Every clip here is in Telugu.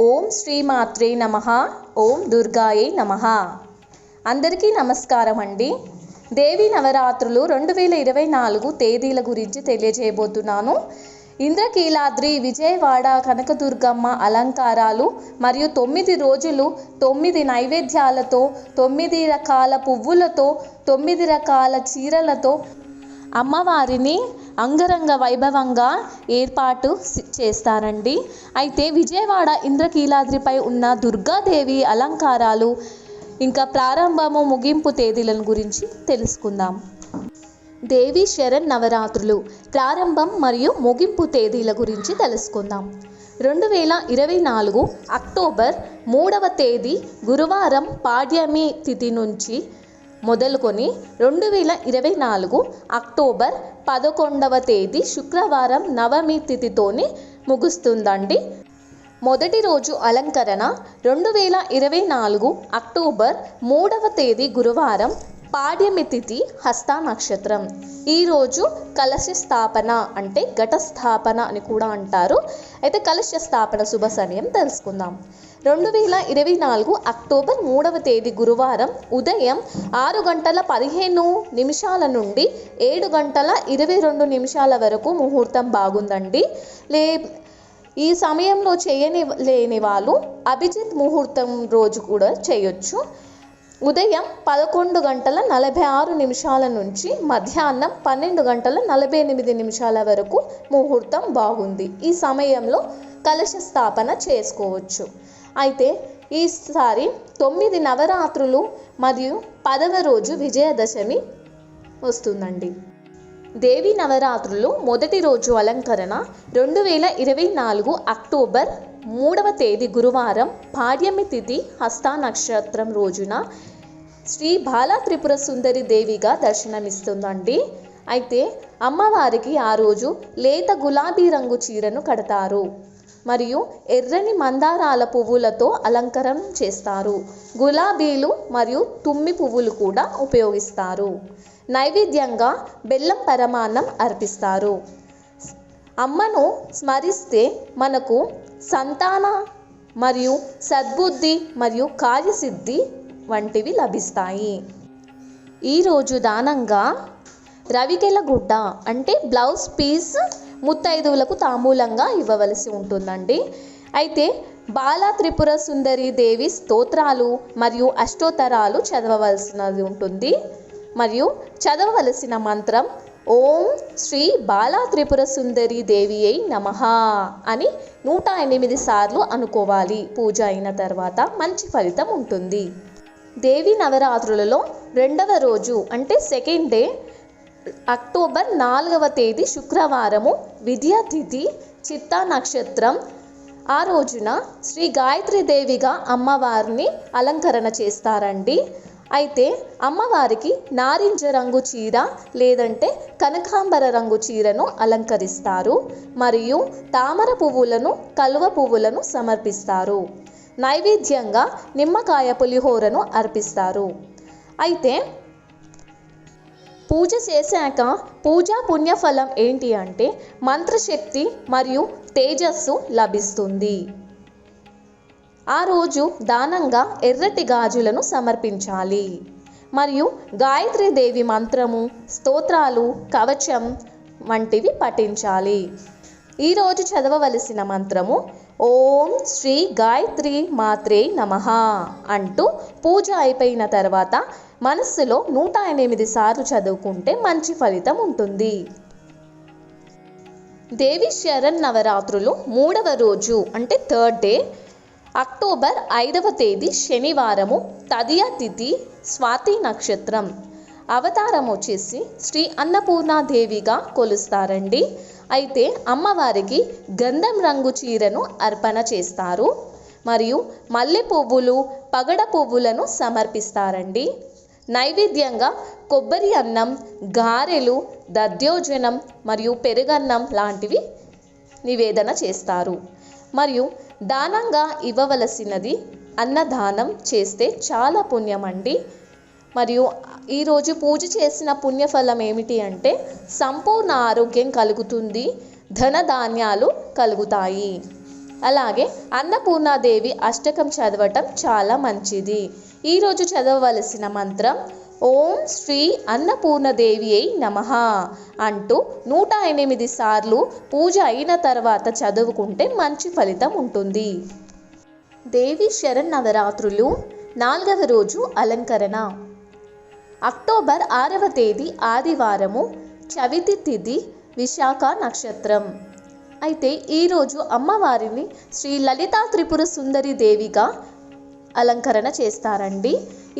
ఓం శ్రీమాత్రే నమ ఓం దుర్గాయే నమ. అందరికీ నమస్కారం అండి. దేవి నవరాత్రులు రెండు వేల ఇరవై నాలుగు తేదీల గురించి తెలియజేయబోతున్నాను. ఇంద్రకీలాద్రి విజయవాడ కనకదుర్గమ్మ అలంకారాలు మరియు తొమ్మిది రోజులు తొమ్మిది నైవేద్యాలతో తొమ్మిది రకాల పువ్వులతో తొమ్మిది రకాల చీరలతో అమ్మవారిని అంగరంగ వైభవంగా ఏర్పాటు చేస్తారండి. అయితే విజయవాడ ఇంద్రకీలాద్రిపై ఉన్న దుర్గాదేవి అలంకారాలు ఇంకా ప్రారంభము ముగింపు తేదీలను గురించి తెలుసుకుందాం. దేవి శరణ్ నవరాత్రులు ప్రారంభం మరియు ముగింపు తేదీల గురించి తెలుసుకుందాం. రెండు వేల ఇరవై నాలుగు అక్టోబర్ మూడవ తేదీ గురువారం పాడ్యమి తిథి నుంచి మొదలుకొని రెండు వేల ఇరవై నాలుగు అక్టోబర్ పదకొండవ తేదీ శుక్రవారం నవమి తిథితోనే ముగుస్తుందండి. మొదటి రోజు అలంకరణ రెండు వేల ఇరవై నాలుగు అక్టోబర్ మూడవ తేదీ గురువారం పాడ్యమితిథి హస్త నక్షత్రం ఈరోజు కలశ స్థాపన అంటే ఘట స్థాపన అని కూడా అంటారు. అయితే కలశ స్థాపన శుభ సమయం తెలుసుకుందాం. రెండు వేల ఇరవై నాలుగు అక్టోబర్ మూడవ తేదీ గురువారం ఉదయం ఆరు గంటల పదిహేను నిమిషాల నుండి ఏడు గంటల ఇరవై రెండు నిమిషాల వరకు ముహూర్తం బాగుందండి. లే ఈ సమయంలో చేయని లేని వాళ్ళు అభిజిత్ ముహూర్తం రోజు కూడా చేయొచ్చు. ఉదయం పదకొండు గంటల నలభై ఆరు నిమిషాల నుంచి మధ్యాహ్నం పన్నెండు గంటల నలభై ఎనిమిది నిమిషాల వరకు ముహూర్తం బాగుంది. ఈ సమయంలో కలశ స్థాపన చేసుకోవచ్చు. అయితే ఈసారి తొమ్మిది నవరాత్రులు మరియు పదవ రోజు విజయదశమి వస్తుందండి. దేవి నవరాత్రులు మొదటి రోజు అలంకరణ రెండు వేల ఇరవై నాలుగు అక్టోబర్ మూడవ తేదీ గురువారం పాడ్యమి తిథి హస్తా నక్షత్రం రోజున శ్రీ బాలా త్రిపుర సుందరి దేవిగా దర్శనమిస్తుందండి. అయితే అమ్మవారికి ఆ రోజు లేత గులాబీ రంగు చీరను కడతారు. మరియు ఎర్రని మందారాల పువ్వులతో అలంకరణ చేస్తారు. గులాబీలు మరియు తుమ్మి పువ్వులు కూడా ఉపయోగిస్తారు. నైవేద్యంగా బెల్లం పరమాన్నం అర్పిస్తారు. అమ్మను స్మరిస్తే మనకు సంతాన మరియు సద్బుద్ధి మరియు కార్యసిద్ధి వంటివి లభిస్తాయి. ఈరోజు దానంగా రవికెల గుడ్డ అంటే బ్లౌజ్ పీస్ ముత్తైదువులకు తాంబూలంగా ఇవ్వవలసి ఉంటుందండి. అయితే బాలా త్రిపుర సుందరి దేవి స్తోత్రాలు మరియు అష్టోత్తరాలు చదవవలసినది ఉంటుంది. మరియు చదవవలసిన మంత్రం ఓం శ్రీ బాలా త్రిపుర సుందరి దేవి అయి నమ అని నూట ఎనిమిది సార్లు అనుకోవాలి. పూజ అయిన తర్వాత మంచి ఫలితం ఉంటుంది. దేవి నవరాత్రులలో రెండవ రోజు అంటే సెకండ్ డే అక్టోబర్ నాలుగవ తేదీ శుక్రవారము విద్యాతిథి చిత్తా నక్షత్రం. ఆ రోజున శ్రీ గాయత్రి దేవిగా అమ్మవారిని అలంకరణ చేస్తారండి. అయితే అమ్మవారికి నారింజ రంగు చీర లేదంటే కనకాంబర రంగు చీరను అలంకరిస్తారు మరియు తామర పువ్వులను కలువ పువ్వులను సమర్పిస్తారు. నైవేద్యంగా నిమ్మకాయ పులిహోరను అర్పిస్తారు. అయితే పూజ చేశాక పూజా పుణ్యఫలం ఏంటి అంటే మంత్రశక్తి మరియు తేజస్సు లభిస్తుంది. ఆ రోజు దానంగా ఎర్రటి గాజులను సమర్పించాలి. మరియు గాయత్రి దేవి మంత్రము స్తోత్రాలు కవచం వంటివి పఠించాలి. ఈరోజు చదవవలసిన మంత్రము ఓం శ్రీ గాయత్రి మాత్రే నమః అంటూ పూజ అయిపోయిన తర్వాత మనస్సులో నూట ఎనిమిది సార్లు చదువుకుంటే మంచి ఫలితం ఉంటుంది. దేవి శరణ్ నవరాత్రులు మూడవ రోజు అంటే థర్డ్ డే అక్టోబర్ ఐదవ తేదీ శనివారము తదియ తిథి స్వాతి నక్షత్రం. అవతారం వచ్చేసి శ్రీ అన్నపూర్ణాదేవిగా కొలుస్తారండి. అయితే అమ్మవారికి గంధం రంగు చీరను అర్పణ చేస్తారు. మరియు మల్లె పువ్వులు పగడ పువ్వులను సమర్పిస్తారండి. నైవేద్యంగా కొబ్బరి అన్నం గారెలు దద్యోజనం మరియు పెరుగన్నం లాంటివి నివేదన చేస్తారు. మరియు దానంగా ఇవ్వవలసినది అన్నదానం చేస్తే చాలా పుణ్యం అండి మరియు ఈరోజు పూజ చేసిన పుణ్యఫలం ఏమిటి అంటే సంపూర్ణ ఆరోగ్యం కలుగుతుంది ధనధాన్యాలు కలుగుతాయి. అలాగే అన్నపూర్ణాదేవి అష్టకం చదవటం చాలా మంచిది. ఈరోజు చదవవలసిన మంత్రం ఓం శ్రీ అన్నపూర్ణదేవియై అయి నమ అంటూ నూట ఎనిమిది సార్లు పూజ అయిన తర్వాత చదువుకుంటే మంచి ఫలితం ఉంటుంది. దేవి శరన్నవరాత్రులు నాలుగవ రోజు అలంకరణ. అక్టోబర్ ఆరవ తేదీ ఆదివారము చవితి తిథి విశాఖ నక్షత్రం. అయితే ఈరోజు అమ్మవారిని శ్రీ లలితా త్రిపుర సుందరి దేవిగా అలంకరణ చేస్తారండి.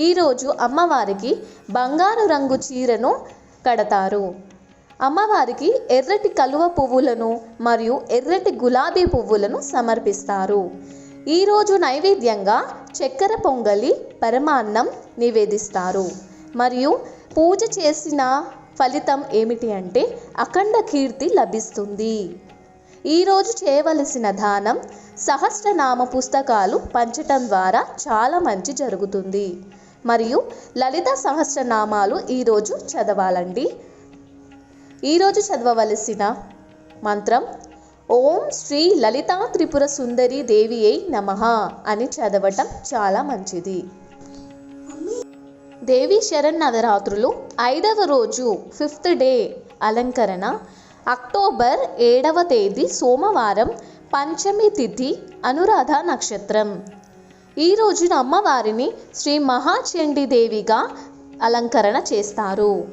ఈరోజు అమ్మవారికి బంగారు రంగు చీరను కడతారు. అమ్మవారికి ఎర్రటి కలువ పువ్వులను మరియు ఎర్రటి గులాబీ పువ్వులను సమర్పిస్తారు. ఈరోజు నైవేద్యంగా చక్కెర పొంగలి పరమాన్నం నివేదిస్తారు. మరియు పూజ చేసిన ఫలితం ఏమిటి అంటే అఖండ కీర్తి లభిస్తుంది. ఈరోజు చేయవలసిన దానం సహస్రనామ పుస్తకాలు పంచటం ద్వారా చాలా మంచి జరుగుతుంది. మరియు లలిత సహస్రనామాలు ఈరోజు చదవాలండి. ఈరోజు చదవవలసిన మంత్రం ఓం శ్రీ లలితా త్రిపుర సుందరి దేవి అయి నమ అని చదవటం చాలా మంచిది. దేవి శరన్నవరాత్రులు ఐదవ రోజు ఫిఫ్త్ డే అలంకరణ అక్టోబర్ ఏడవ తేదీ సోమవారం పంచమి తిథి అనురాధ నక్షత్రం. ఈ రోజున అమ్మవారిని శ్రీ మహాచండీదేవిగా అలంకరణ చేస్తారు.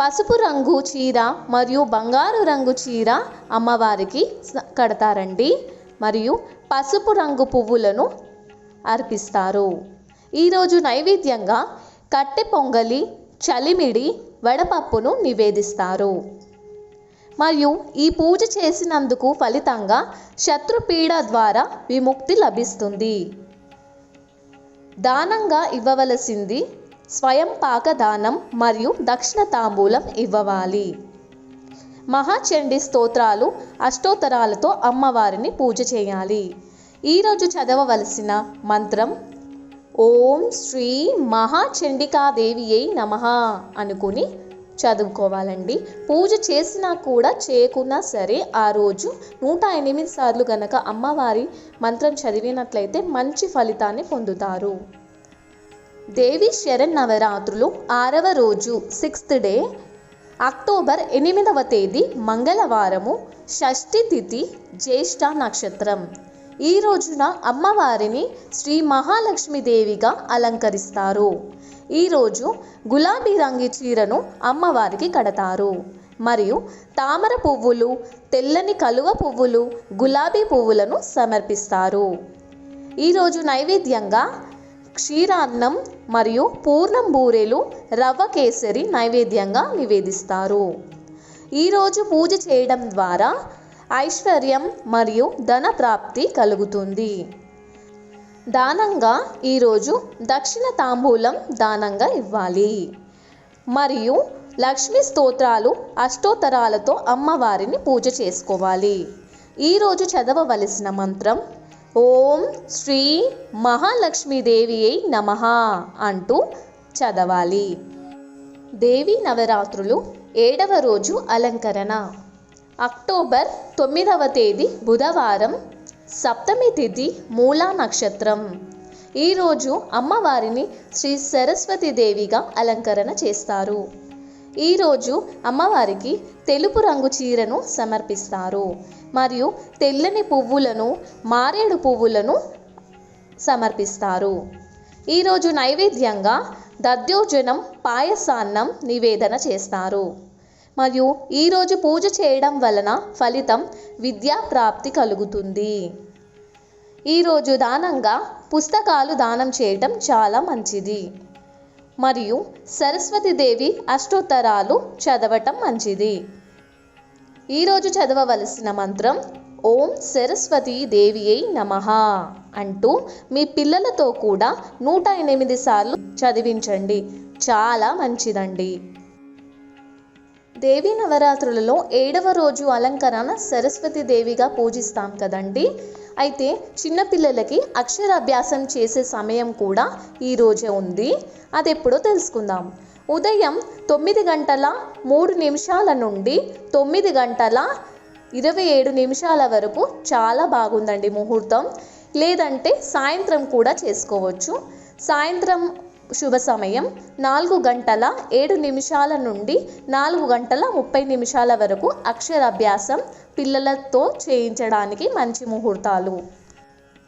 పసుపు రంగు చీర మరియు బంగారు రంగు చీర అమ్మవారికి కడతారండి. మరియు పసుపు రంగు పువ్వులను అర్పిస్తారు. ఈరోజు నైవేద్యంగా కట్టె పొంగలి చలిమిడి వడపప్పును నివేదిస్తారు. మరియు ఈ పూజ చేసినందుకు ఫలితంగా శత్రుపీడ ద్వారా విముక్తి లభిస్తుంది. దానంగా ఇవ్వవలసింది స్వయం పాక దానం మరియు దక్షిణ తాంబూలం ఇవ్వవాలి. మహాచండి స్తోత్రాలు అష్టోత్తరాలతో అమ్మవారిని పూజ చేయాలి. ఈరోజు చదవవలసిన మంత్రం ఓం శ్రీ మహాచండికాదేవి అయి నమ అనుకుని చదువుకోవాలండి. పూజ చేసినా కూడా చేయకున్నా సరే ఆ రోజు నూట ఎనిమిది సార్లు గనక అమ్మవారి మంత్రం చదివినట్లయితే మంచి ఫలితాన్ని పొందుతారు. దేవి శరణ్ నవరాత్రులు ఆరవ రోజు సిక్స్త్ డే అక్టోబర్ ఎనిమిదవ తేదీ మంగళవారము షష్ఠి తిథి జ్యేష్ఠ నక్షత్రం. ఈ రోజున అమ్మవారిని శ్రీ మహాలక్ష్మీదేవిగా అలంకరిస్తారు. ఈరోజు గులాబీ రంగు చీరను అమ్మవారికి కడతారు. మరియు తామర పువ్వులు తెల్లని కలువ పువ్వులు గులాబీ పువ్వులను సమర్పిస్తారు. ఈరోజు నైవేద్యంగా క్షీరాన్నం మరియు పూర్ణం బూరెలు రవ్వ కేసరి నైవేద్యంగా నివేదిస్తారు. ఈరోజు పూజ చేయడం ద్వారా ఐశ్వర్యం మరియు ధన ప్రాప్తి కలుగుతుంది. దానంగా ఈరోజు దక్షిణ తాంబూలం దానంగా ఇవ్వాలి. మరియు లక్ష్మీ స్తోత్రాలు అష్టోత్తరాలతో అమ్మవారిని పూజ చేసుకోవాలి. ఈరోజు చదవవలసిన మంత్రం ఓం శ్రీ మహాలక్ష్మీదేవి అయి నమ అంటూ చదవాలి. దేవి నవరాత్రులు ఏడవ రోజు అలంకరణ. అక్టోబర్ తొమ్మిదవ తేదీ బుధవారం సప్తమి తిథి మూలా నక్షత్రం. ఈరోజు అమ్మవారిని శ్రీ సరస్వతి దేవిగా అలంకరణ చేస్తారు. ఈరోజు అమ్మవారికి తెలుపు రంగు చీరను సమర్పిస్తారు. మరియు తెల్లని పువ్వులను మారేడు పువ్వులను సమర్పిస్తారు. ఈరోజు నైవేద్యంగా దద్యోజనం పాయసాన్నం నివేదన చేస్తారు. మరియు ఈరోజు పూజ చేయడం వలన ఫలితం విద్యా ప్రాప్తి కలుగుతుంది ఈరోజు దానంగా పుస్తకాలు దానం చేయటం చాలా మంచిది. మరియు సరస్వతీదేవి అష్టోత్తరాలు చదవటం మంచిది. ఈరోజు చదవవలసిన మంత్రం ఓం సరస్వతి దేవి అయి నమ అంటూ మీ పిల్లలతో కూడా నూట ఎనిమిది సార్లు చదివించండి. చాలా మంచిదండి. దేవీ నవరాత్రులలో ఏడవ రోజు అలంకరణ సరస్వతి దేవిగా పూజిస్తాం కదండి. అయితే చిన్నపిల్లలకి అక్షరాభ్యాసం చేసే సమయం కూడా ఈ రోజే ఉంది. అది ఎప్పుడో తెలుసుకుందాం. ఉదయం తొమ్మిది గంటల మూడు నిమిషాల నుండి తొమ్మిది గంటల ఇరవై ఏడు నిమిషాల వరకు చాలా బాగుందండి ముహూర్తం. లేదంటే సాయంత్రం కూడా చేసుకోవచ్చు. సాయంత్రం శుభ సమయం నాలుగు గంటల ఏడు నిమిషాల నుండి నాలుగు గంటల ముప్పై నిమిషాల వరకు అక్షరాభ్యాసం పిల్లలతో చేయించడానికి మంచి ముహూర్తాలు.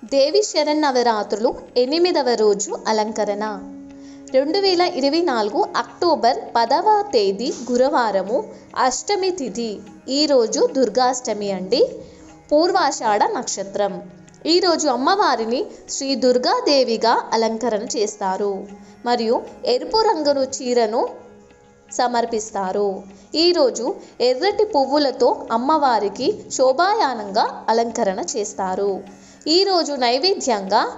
దేవి శరన్నవరాత్రులు ఎనిమిదవ రోజు అలంకరణ. రెండు వేల ఇరవై నాలుగు అక్టోబర్ పదవ తేదీ గురువారము అష్టమి తిథి. ఈరోజు దుర్గాష్టమి అండి. పూర్వాషాఢ నక్షత్రం. ఈరోజు అమ్మవారిని శ్రీ దుర్గాదేవిగా అలంకరణ చేస్తారు. మరియు ఎరుపు రంగును చీరను సమర్పిస్తారు. ఈరోజు ఎర్రటి పువ్వులతో అమ్మవారికి శోభాయానంగా అలంకరణ చేస్తారు. ఈరోజు నైవేద్యంగా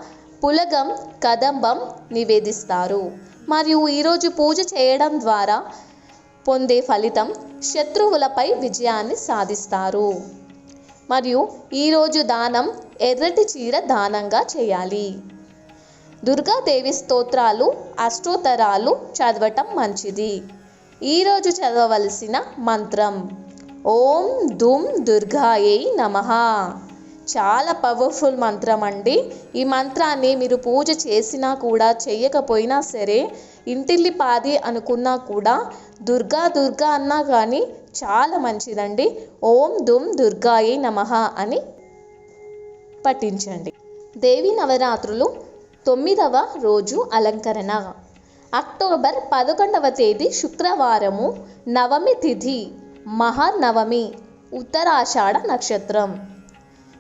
పులగం కదంబం నివేదిస్తారు. మరియు ఈరోజు పూజ చేయడం ద్వారా పొందే ఫలితం శత్రువులపై విజయాన్ని సాధిస్తారు. మరియు ఈరోజు దానం ఎర్రటి చీర దానంగా చేయాలి. దుర్గాదేవి స్తోత్రాలు అష్టోత్తరాలు చదవటం మంచిది. ఈరోజు చదవవలసిన మంత్రం ఓం దుమ్ దుర్గాయై నమః. చాలా పవర్ఫుల్ మంత్రం అండి. ఈ మంత్రాన్ని మీరు పూజ చేసినా కూడా చేయకపోయినా సరే ఇంటిల్లి పాది అనుకున్నా కూడా దుర్గా దుర్గా అన్నా కానీ చాలా మంచిదండి. ఓం దుమ్ దుర్గాయై నమః అని పఠించండి. దేవి నవరాత్రులు తొమ్మిదవ రోజు అలంకరణ. అక్టోబర్ పదకొండవ తేదీ శుక్రవారము నవమి తిథి మహానవమి ఉత్తరాషాఢ నక్షత్రం.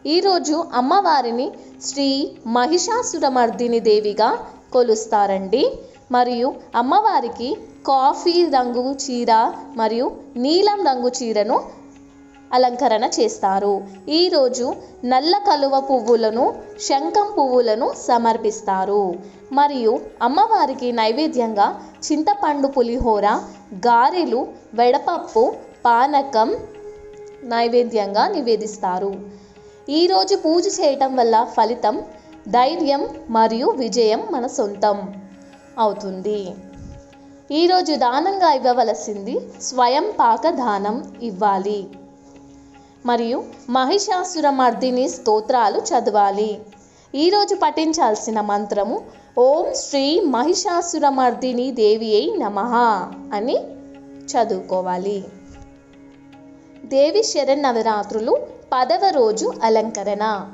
ఈరోజు అమ్మవారిని శ్రీ మహిషాసురమర్దిని దేవిగా కొలుస్తారండి. మరియు అమ్మవారికి కాఫీ రంగు చీర మరియు నీలం రంగు చీరను అలంకరణ చేస్తారు. ఈరోజు నల్ల కలువ పువ్వులను శంఖం పువ్వులను సమర్పిస్తారు. మరియు అమ్మవారికి నైవేద్యంగా చింతపండు పులిహోర గారెలు వెడపప్పు పానకం నైవేద్యంగా నివేదిస్తారు. ఈరోజు పూజ చేయటం వల్ల ఫలితం ధైర్యం మరియు విజయం మన సొంతం అవుతుంది. ఈరోజు దానంగా ఇవ్వవలసింది స్వయం పాక దానం ఇవ్వాలి. మరియు మహిషాసురమర్దిని స్తోత్రాలు చదవాలి. ఈరోజు పఠించాల్సిన మంత్రము ఓం శ్రీ మహిషాసురమర్దిని దేవి అయి నమః అని చదువుకోవాలి. దేవి శరన్నవరాత్రులు పదవ రోజు అలంకరణ.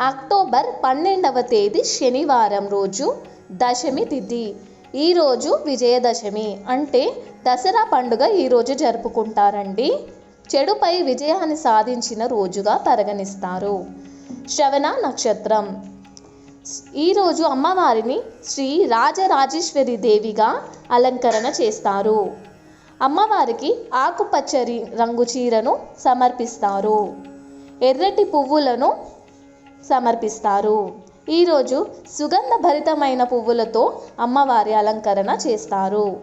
అక్టోబర్ పన్నెండవ తేదీ శనివారం రోజు దశమి తిథి. ఈరోజు విజయదశమి అంటే దసరా పండుగ ఈరోజు జరుపుకుంటారండి. చెడుపై విజయాన్ని సాధించిన రోజుగా పరిగణిస్తారు శ్రవణ నక్షత్రం. ఈరోజు అమ్మవారిని శ్రీ రాజరాజేశ్వరి దేవిగా అలంకరణ చేస్తారు. అమ్మవారికి ఆకుపచ్చరి రంగు చీరను సమర్పిస్తారు. ఎర్రటి పువ్వులను సమర్పిస్తారు. ఈరోజు సుగంధభరితమైన పువ్వులతో అమ్మవారి అలంకరణ చేస్తారు.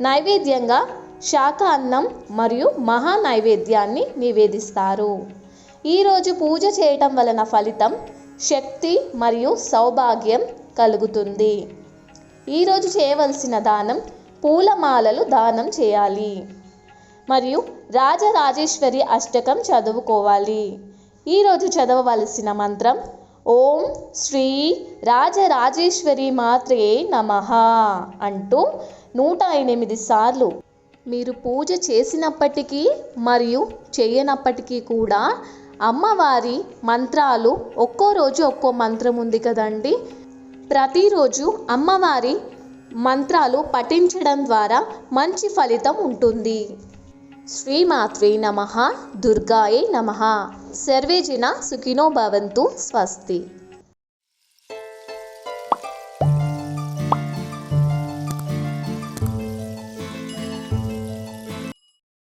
నైవేద్యంగా శాఖ అన్నం మరియు మహా నైవేద్యాన్ని నివేదిస్తారు ఈరోజు పూజ చేయటం వలన ఫలితం శక్తి మరియు సౌభాగ్యం కలుగుతుంది. ఈరోజు చేయవలసిన దానం పూలమాలలు దానం చేయాలి. మరియు రాజరాజేశ్వరి అష్టకం చదువుకోవాలి. ఈరోజు చదవవలసిన మంత్రం ఓం శ్రీ రాజరాజేశ్వరి మాత్రే నమః అంటూ నూట ఎనిమిది సార్లు మీరు పూజ చేసినప్పటికీ మరియు చేయనప్పటికీ కూడా అమ్మవారి మంత్రాలు ఒక్కో రోజు ఒక్కో మంత్రం ఉంది కదండి. ప్రతిరోజు అమ్మవారి మంత్రాలు పఠించడం ద్వారా మంచి ఫలితం ఉంటుంది. శ్రీమాత్రే నమ దుర్గాయే నమ. సర్వే జన సుఖినో భవంతు స్వస్తి.